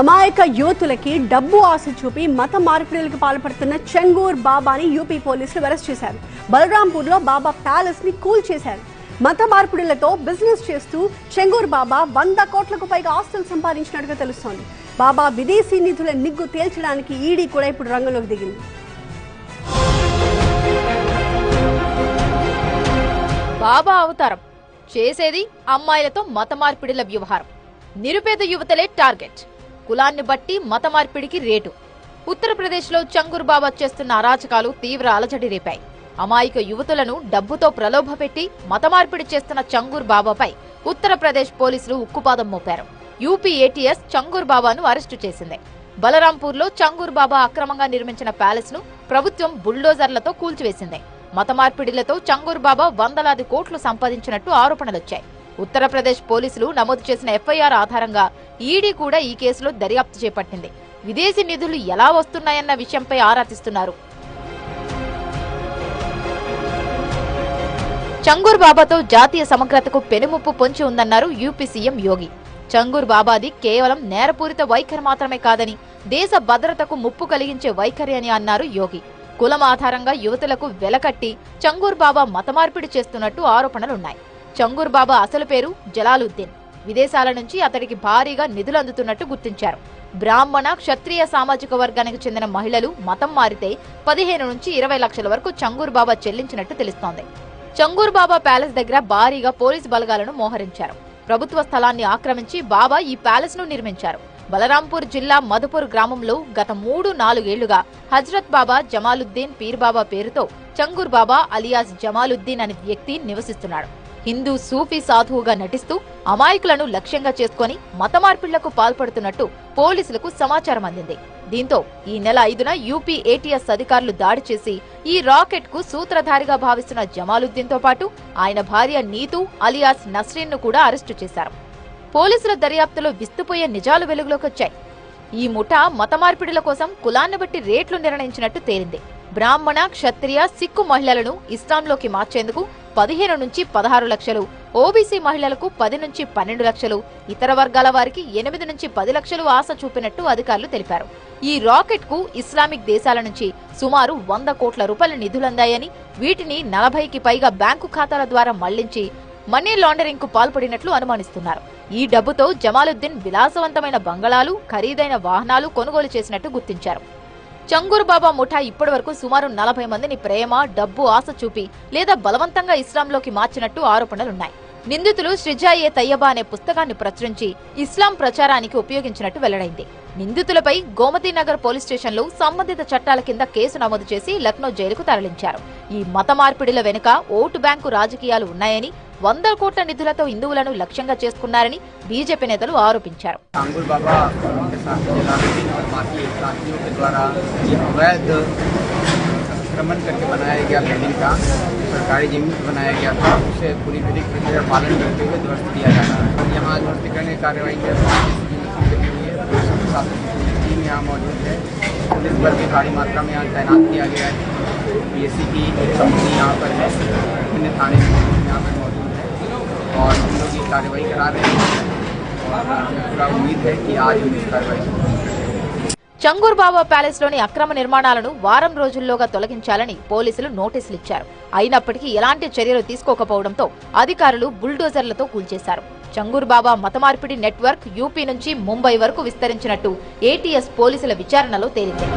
అమాయక యువతులకి డబ్బు ఆశ చూపి మత మార్పిడులకు పాల్పడుతున్న చెంగూర్ బాబాని యూపీ పోలీసులు అరెస్ట్ చేశారు. బలరాంపూర్లో బాబా ప్యాలెస్ని కూల్ చేశారు. మత మార్పిడులతో బిజినెస్ చేస్తూ చెంగూర్ బాబా వంద కోట్లకు పైగా ఆస్తులు సంపాదించినట్టుగా తెలుస్తోంది. బాబా విదేశీ నిధుల నిగ్గు తేల్చడానికి ఈడీ కూడా ఇప్పుడు రంగంలోకి దిగింది. బాబా అవతారం. చేసేది అమ్మాయిలతో మత మార్పిడుల వ్యవహారం. నిరుపేద యువతలే టార్గెట్. కులాన్ని బట్టి మత మార్పిడికి రేటు. ఉత్తరప్రదేశ్లో చంగూర్ బాబా చేస్తున్న అరాచకాలు తీవ్ర అలజడి రేపాయి. అమాయక యువతులను డబ్బుతో ప్రలోభపెట్టి మత మార్పిడి చేస్తున్న చంగూర్ బాబాపై ఉత్తరప్రదేశ్ పోలీసులు ఉక్కుపాదం మోపారు. యూపీ ఏటీఎస్ చంగూర్ బాబాను అరెస్టు చేసింది. బలరాంపూర్లో చంగూర్ బాబా అక్రమంగా నిర్మించిన ప్యాలెస్ను ప్రభుత్వం బుల్డోజర్లతో కూల్చివేసింది. మత మార్పిడిలతో చంగూర్ బాబా వందలాది కోట్లు సంపాదించినట్టు ఆరోపణలొచ్చాయి. ఉత్తరప్రదేశ్ పోలీసులు నమోదు చేసిన ఎఫ్ఐఆర్ ఆధారంగా ఈడీ కూడా ఈ కేసులో దర్యాప్తు చేపట్టింది. విదేశీ నిధులు ఎలా వస్తున్నాయన్న విషయంపై ఆరాధిస్తున్నారు. చంగూర్ బాబాతో జాతీయ సమగ్రతకు పెనుముప్పు పొంచి ఉందన్నారు యూపీ సీఎం యోగి. చంగూర్ బాబాది కేవలం నేరపూరిత వైఖరి మాత్రమే కాదని దేశ భద్రతకు ముప్పు కలిగించే వైఖరి అని అన్నారు యోగి. కులం ఆధారంగా యువతులకు వెలకట్టి చంగూర్ బాబా మతమార్పిడి చేస్తున్నట్టు ఆరోపణలున్నాయి. చంగూర్ బాబా అసలు పేరు జలాలుద్దీన్. విదేశాల నుంచి అతడికి భారీగా నిధులు అందుతున్నట్టు గుర్తించారు. బ్రాహ్మణ క్షత్రియ సామాజిక వర్గానికి చెందిన మహిళలు మతం మారితే పదిహేను నుంచి ఇరవై లక్షల వరకు చంగూర్ బాబా చెల్లించినట్టు తెలుస్తోంది. చంగూర్ బాబా ప్యాలెస్ దగ్గర భారీగా పోలీస్ బలగాలను మోహరించారు. ప్రభుత్వ స్థలాన్ని ఆక్రమించి బాబా ఈ ప్యాలెస్ను నిర్మించారు. బలరాంపూర్ జిల్లా మధుపూర్ గ్రామంలో గత మూడు నాలుగేళ్ళుగా హజ్రత్ బాబా జమాలుద్దీన్ పీర్ బాబా పేరుతో చంగూర్ బాబా అలియాస్ జమాలుద్దీన్ అనే వ్యక్తి నివసిస్తున్నాడు. హిందూ సూఫీ సాధువుగా నటిస్తూ అమాయకులను లక్ష్యంగా చేసుకుని మతమార్పిళ్ళకు పాల్పడుతున్నట్టు పోలీసులకు సమాచారం అందింది. దీంతో ఈ నెల ఐదున యూపీ ఏటీఎస్ అధికారులు దాడి చేసి ఈ రాకెట్కు సూత్రధారిగా భావిస్తున్న జమాలుద్దీన్తో పాటు ఆయన భార్య నీతూ అలియాస్ నస్రీన్ను కూడా అరెస్టు చేశారు. పోలీసుల దర్యాప్తులో విస్తుపోయే నిజాలు వెలుగులోకొచ్చాయి ఈ ముఠా మతమార్పిడుల కోసం కులాన్ని బట్టి రేట్లు నిర్ణయించినట్టు తేలింది. బ్రాహ్మణ క్షత్రియ సిక్కు మహిళలను ఇస్లాంలోకి మార్చేందుకు పదిహేను నుంచి పదహారు లక్షలు. ఓబీసీ మహిళలకు పది నుంచి పన్నెండు లక్షలు. ఇతర వర్గాల వారికి ఎనిమిది నుంచి పది లక్షలు ఆశ చూపినట్టు అధికారులు తెలిపారు. ఈ రాకెట్కు ఇస్లామిక్ దేశాల నుంచి సుమారు వంద కోట్ల రూపాయల నిధులందాయని వీటిని నలభైకి పైగా బ్యాంకు ఖాతాల ద్వారా మళ్ళించి మనీ లాండరింగ్కు పాల్పడినట్లు అనుమానిస్తున్నారు. ఈ డబ్బుతో జమాలుద్దీన్ విలాసవంతమైన బంగళాలు ఖరీదైన వాహనాలు కొనుగోలు చేసినట్టు గుర్తించారు. చంగూరు బాబా ముఠా ఇప్పటి వరకు సుమారు నలభై మందిని ప్రేమ డబ్బు ఆశ చూపి లేదా బలవంతంగా ఇస్లాంలోకి మార్చినట్టు ఆరోపణలున్నాయి. నిందితులు శ్రిజాయే తయ్యబా అనే పుస్తకాన్ని ప్రచురించి ఇస్లాం ప్రచారానికి ఉపయోగించినట్టు వెల్లడైంది. నిందితులపై గోమతీనగర్ పోలీస్ స్టేషన్లో సంబంధిత చట్టాల కింద కేసు నమోదు చేసి లక్నో జైలుకు తరలించారు. ఈ మత మార్పిడిల వెనుక ఓటు బ్యాంకు రాజకీయాలు ఉన్నాయని వందల కోట్ల నిధులతో హిందువులను లక్ష్యంగా చేసుకున్నారని బీజేపీ నేతలు ఆరోపించారు. बाबा जलालुद्दीन और बाकी साथियों के द्वारा ये अवैध अतिक्रमण करके बनाया गया बिल्डिंग का सरकारी ज़मीन बनाया गया था उसे पूरी विधिक प्रक्रिया पालन करते हुए ध्वस्त किया जा रहा है यहाँ ध्वस्तीकरण की कार्रवाई के शासन टीम यहाँ मौजूद है पुलिस बल की भारी मात्रा में यहाँ तैनात किया गया है पीएससी की एक कंपनी यहाँ पर है विभिन्न थाने यहाँ पर मौजूद है और हम लोग ये कार्रवाई करा रहे हैं। पूरा उम्मीद है कि आज हम इस कार्रवाई को पूर्ण करेंगे చంగూర్ బాబా ప్యాలెస్ లోని అక్రమ నిర్మాణాలను వారం రోజుల్లోగా తొలగించాలని పోలీసులు నోటీసులు ఇచ్చారు అయినప్పటికీ ఎలాంటి చర్యలు తీసుకోకపోవడంతో అధికారులు బుల్డోజర్లతో కూల్చేశారు చంగూర్ బాబా మతమార్పిడి నెట్వర్క్ యూపీ నుంచి ముంబై వరకు విస్తరించినట్టు ఏటీఎస్ పోలీసుల విచారణలో తేలింది